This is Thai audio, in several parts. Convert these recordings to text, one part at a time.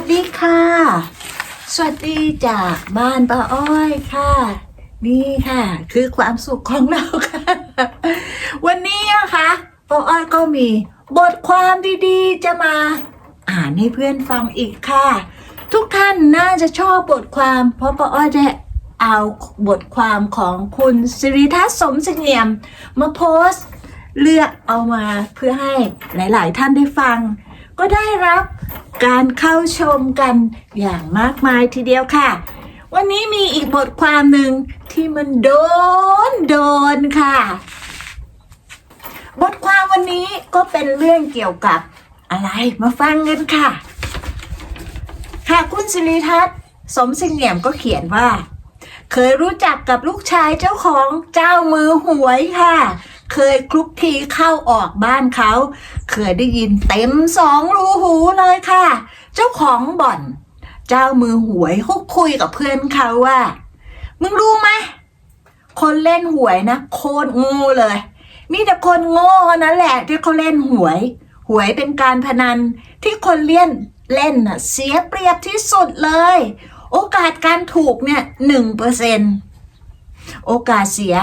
สดีค่ะ สวัสดีจากบ้านป้าอ้อยค่ะ นี่ค่ะ คือความสุขของเราค่ะ วันนี้นะคะป้าอ้อยก็มีบทความดีๆ จะมาอ่านให้เพื่อนฟังอีกค่ะ ทุกท่านน่าจะชอบบทความ เพราะป้าอ้อยจะเอาบทความของคุณสิริทัศน์สมเสงี่ยม มาโพสต์ เลือกเอามาเพื่อให้หลาย ๆ ท่านได้ฟัง ก็ได้รับ การเข้าชมกันอย่างมากมายทีเดียวค่ะ วันนี้มีอีกบทความหนึ่งที่มันโดนโดนค่ะ บทความวันนี้ก็เป็นเรื่องเกี่ยวกับอะไรมาฟังกันค่ะ ค่ะคุณสิริทัศน์สมเสงี่ยมก็เขียนว่า เคยรู้จักกับลูกชายเจ้าของเจ้ามือหวยค่ะ เคยคลุกคลีเข้าออกบ้านเขา เคยได้ยินเต็มสองรูหูเลยค่ะ เจ้าของบ่อน เจ้ามือหวยเขาคุยกับเพื่อนเขาว่า มึงรู้ไหมคนเล่นหวยนะโคตรโงูเลย มีแต่คนโง่นั้นแหละที่เขาเล่นหวย หวยเป็นการพนันที่คนเล่นเล่นน่ะเสียเปรียบที่สุดเลย โอกาสการถูกเนี่ยหนึ่งเปอร์เซ็นโอกาสเสีย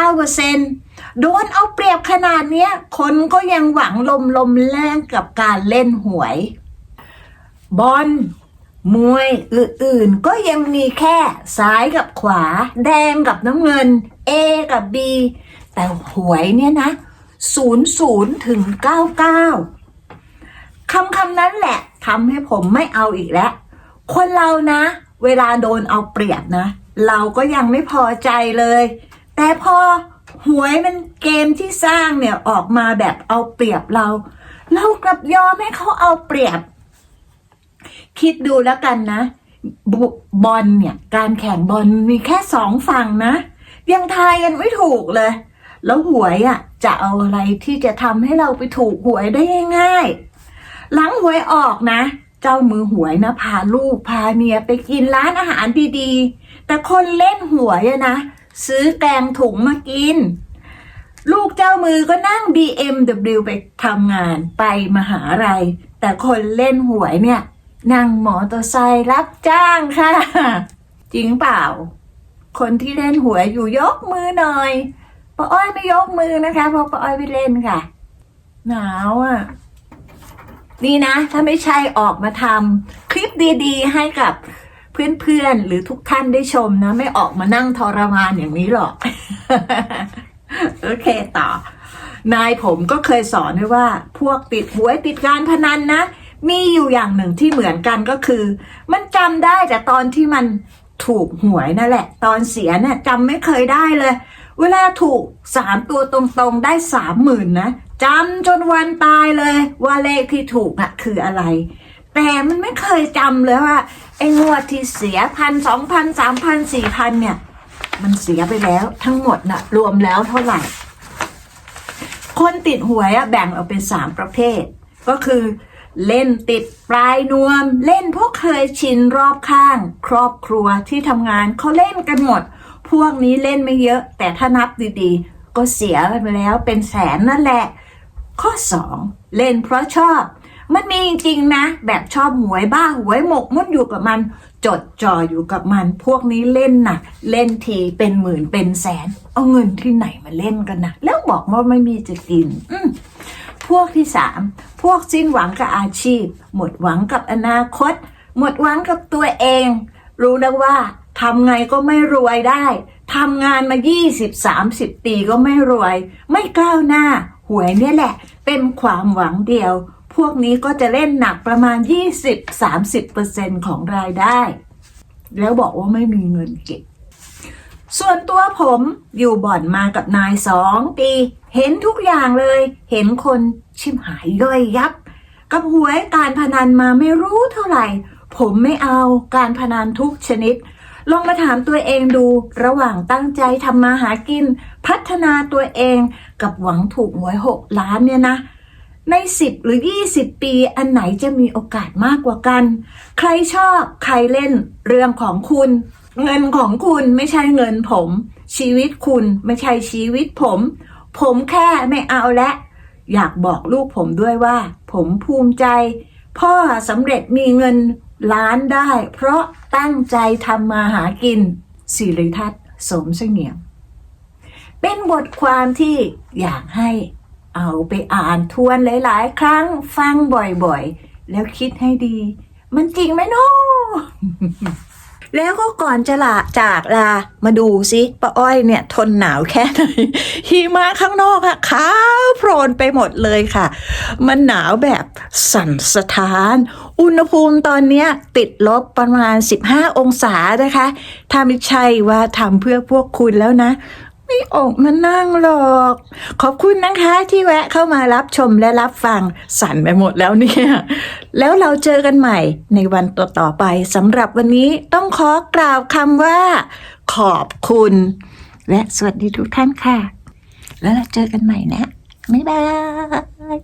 99% โดนเอาเปรียบขนาดเนี้ย คนก็ยังหวังลมลมแรงกับการเล่นหวย บอลมวยอื่นๆ ก็ยังมีแค่ซ้ายกับขวา แดงกับน้ำเงิน A กับ B แต่หวยเนี่ยนะ 00 ถึง 99 คำคำนั้นแหละทำให้ผมไม่เอาอีกแล้ว คนเรานะ เวลาโดนเอาเปรียบนะ เราก็ยังไม่พอใจเลย แต่พอ หวยมันเกมที่สร้างเนี่ยออกมาแบบเอาเปรียบเรา เรากลับยอมให้เขาเอาเปรียบ คิดดูแล้วกันนะบบอลเนี่ย การแข่งบอลมีแค่สองฝั่งนะ ยังทายกันไม่ถูกเลย แล้วหวยอะ จะเอาอะไรที่จะทำให้เราไปถูกหวยได้ง่ายๆหลังหวยออกนะ เจ้ามือหวยนะพาลูกพาเมียไปกินร้านอาหารดีๆ แต่คนเล่นหวยนะ ซื้อแกงถุงมากิน ลูกเจ้ามือก็นั่ง BMW ไปทำงานไปมหาลัยแต่คนเล่นหวยเนี่ย นั่งมอเตอร์ไซค์รับจ้างค่ะ จริงเปล่า คนที่เล่นหวยอยู่ยกมือหน่อยป้าอ้อยไม่ยกมือนะคะ เพราะป้าอ้อยไม่เล่นค่ะ หนาวอะนี่นะ ถ้าไม่ใช่ออกมาทำคลิปดี ๆ ให้กับ เพื่อนๆ หรือทุกท่านได้ชมนะ ไม่ออกมานั่งทรมานอย่างนี้หรอก โอเคต่อ นายผมก็เคยสอนไว้ว่า พวกติดหวยติดการพนันนะ มีอยู่อย่างหนึ่งที่เหมือนกันก็คือ มันจำได้แต่ตอนที่มันถูกหวยนั่นแหละ ตอนเสียเนี่ยจำไม่เคยได้เลย เวลาถูกสามตัวตรงๆ ได้สามหมื่นนะจำจนวันตายเลย ว่าเลขที่ถูกอะคืออะไร แต่มันไม่เคยจำเลยว่า ไอ้งวดที่เสียพันสองพันสามพันสี่พันเนี่ย มันเสียไปแล้วทั้งหมดน่ะรวมแล้วเท่าไหร่ คนติดหวยอะแบ่งออกเป็นสามประเภท ก็คือเล่นติดปลายนวม เล่นพราะเคยชินรอบข้าง ครอบครัวที่ทำงานเขาเล่นกันหมด พวกนี้เล่นไม่เยอะ แต่ถ้านับดีๆ ก็เสียไปแล้วเป็นแสนนั่นแหละ ข้อ 2 เล่นเพราะชอบ มันมีจริงๆนะ แบบชอบหวยบ้าหวยหมกมุ่นอยู่กับมัน จดจ่ออยู่กับมัน พวกนี้เล่นนักเล่นทีเป็นหมื่นเป็นแสน เอาเงินที่ไหนมาเล่นกันนะแล้วบอกว่าไม่มีจะกิน อืพวกที่สามพวกสิ้นหวังกับอาชีพ หมดหวังกับอนาคต หมดหวังกับตัวเอง รู้แล้วว่าทำไงก็ไม่รวยได้ทำงานมา 20-30 ปีก็ไม่รวย ไม่ก้าวหน้า หวยเนี่ยแหละ เป็นความหวังเดียว พวกนี้ก็จะเล่นหนักประมาณ 20-30%ของรายได้ แล้วบอกว่าไม่มีเงินเก็บ ส่วนตัวผมอยู่บ่อนมากับนายสองปี เห็นทุกอย่างเลย เห็นคนชิมหายย่อยยับ กับหวยการพนันมาไม่รู้เท่าไหร่ ผมไม่เอาการพนันทุกชนิดลองมาถามตัวเองดูระหว่างตั้งใจทำมาหากิน พัฒนาตัวเองกับหวังถูกหวยหกล้านเนี่ยนะ ใน 10 หรือ 20 ปีอันไหนจะมีโอกาสมากกว่ากัน ใครชอบใครเล่นเรื่องของคุณ เงินของคุณไม่ใช่เงินผม ชีวิตคุณไม่ใช่ชีวิตผม ผมแค่ไม่เอาและอยากบอกลูกผมด้วยว่า ผมภูมิใจ พ่อสำเร็จมีเงินล้านได้ เพราะตั้งใจทำมาหากิน สิริทัศน์สมเสงี่ยม เป็นบทความที่อยากให้ เอาไปอ่านทวนหลาย ๆ ครั้งฟังบ่อยๆ แล้วคิดให้ดี มันจริงไหมเนาะแล้วก็ก่อนจะลาจากลามาดูซิป้าอ้อยเนี่ย ทนหนาวแค่ไหนหิมะข้างนอกอะขาวโพลนไปหมดเลยค่ะ มันหนาวแบบสั่นสะท้าน อุณหภูมิตอนเนี้ยติดลบประมาณ 15 องศานะคะถ้าไม่ใช่ว่าทำเพื่อพวกคุณแล้วนะ ไม่ออกมานั่งหรอก ขอบคุณนะคะที่แวะเข้ามารับชมและรับฟัง สั่นไปหมดแล้วเนี่ย แล้วเราเจอกันใหม่ในวันต่อๆไปสำหรับวันนี้ต้องขอกล่าวคำว่า ขอบคุณ และสวัสดีทุกท่านค่ะ แล้วเราเจอกันใหม่นะ บ๊ายบาย